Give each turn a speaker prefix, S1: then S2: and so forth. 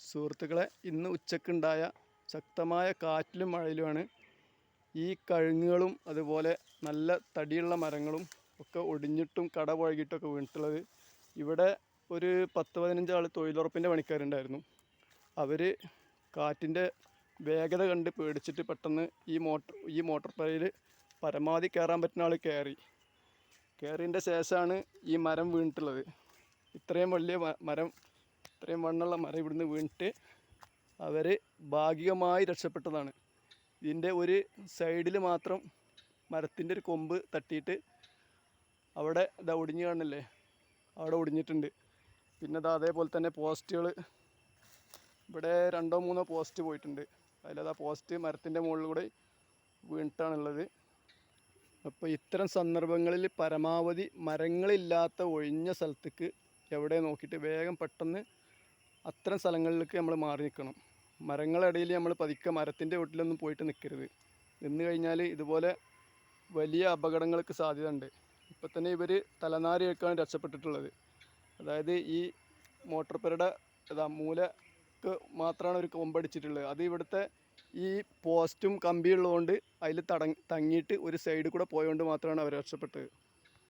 S1: സുഹൃത്തുക്കളെ ഇന്ന് ഉച്ചക്കുണ്ടായ ശക്തമായ കാറ്റിലും മഴയിലുമാണ്. ഈ കഴുങ്ങുകളും അതുപോലെ നല്ല തടിയുള്ള മരങ്ങളും ഒക്കെ ഒടിഞ്ഞിട്ടും കട പുഴകിയിട്ടൊക്കെ വീണിട്ടുള്ളത് ഇവിടെ ഒരു പത്ത് പതിനഞ്ച് ആൾ തൊഴിലുറപ്പിന്റെ പണിക്കാരുണ്ടായിരുന്നു. അവർ കാറ്റിന്റെ വേഗത കണ്ട് പേടിച്ചിട്ട് പെട്ടെന്ന് ഈ മോട്ടർ ഈ മോട്ടോർ പുരയിൽ പരമാവധി കയറാൻ പറ്റുന്ന ആൾ കയറി. കയറിയതിന്റെ ശേഷമാണ് ഈ മരം വീണിട്ടുള്ളത്. ഇത്രയും വലിയ മരം ഇത്രയും വണ്ണുള്ള മരം ഇവിടുന്ന് വീണിട്ട് അവർ ഭാഗികമായി രക്ഷപ്പെട്ടതാണ്. ഇതിന്റെ ഒരു സൈഡിൽ മാത്രം മരത്തിന്റെ ഒരു കൊമ്പ് തട്ടിയിട്ട് അവിടെ ഇതാ ഒടിഞ്ഞു കാണില്ലേ? അവിടെ ഒടിഞ്ഞിട്ടുണ്ട്. പിന്നെ അത് അതേപോലെ തന്നെ പോസ്റ്റുകൾ ഇവിടെ രണ്ടോ മൂന്നോ പോസ്റ്റ് പോയിട്ടുണ്ട്. അതിലത് ആ പോസ്റ്റ് മരത്തിന്റെ മുകളിൽ കൂടെ വീണിട്ടാണുള്ളത്. അപ്പോൾ ഇത്തരം സന്ദർഭങ്ങളിൽ പരമാവധി മരങ്ങളില്ലാത്ത ഒഴിഞ്ഞ സ്ഥലത്തേക്ക് എവിടെ നോക്കിയിട്ട് വേഗം പെട്ടെന്ന് അത്തരം സ്ഥലങ്ങളിലേക്ക് നമ്മൾ മാറി നിൽക്കണം. മരങ്ങളിടയിൽ നമ്മൾ പതുക്കെ മരത്തിന്റെ വീട്ടിലൊന്നും പോയിട്ട് നിൽക്കരുത്. നിന്ന് കഴിഞ്ഞാൽ ഇതുപോലെ വലിയ അപകടങ്ങൾക്ക് സാധ്യത ഉണ്ട് ഇപ്പം തന്നെ ഇവർ തലനാരിയൊക്കെയാണ് രക്ഷപ്പെട്ടിട്ടുള്ളത്. അതായത് ഈ മോട്ടോർ പെരയുടെ ഇതാ മൂലക്ക് മാത്രമാണ് ഒരു കൊമ്പടിച്ചിട്ടുള്ളത്. അത് ഇവിടുത്തെ ഈ പോസ്റ്റും കമ്പിയുള്ളതുകൊണ്ട് അതിൽ തടങ്ങി തങ്ങിയിട്ട് ഒരു സൈഡിൽ കൂടെ പോയതുകൊണ്ട് മാത്രമാണ് അവർ രക്ഷപ്പെട്ടത്.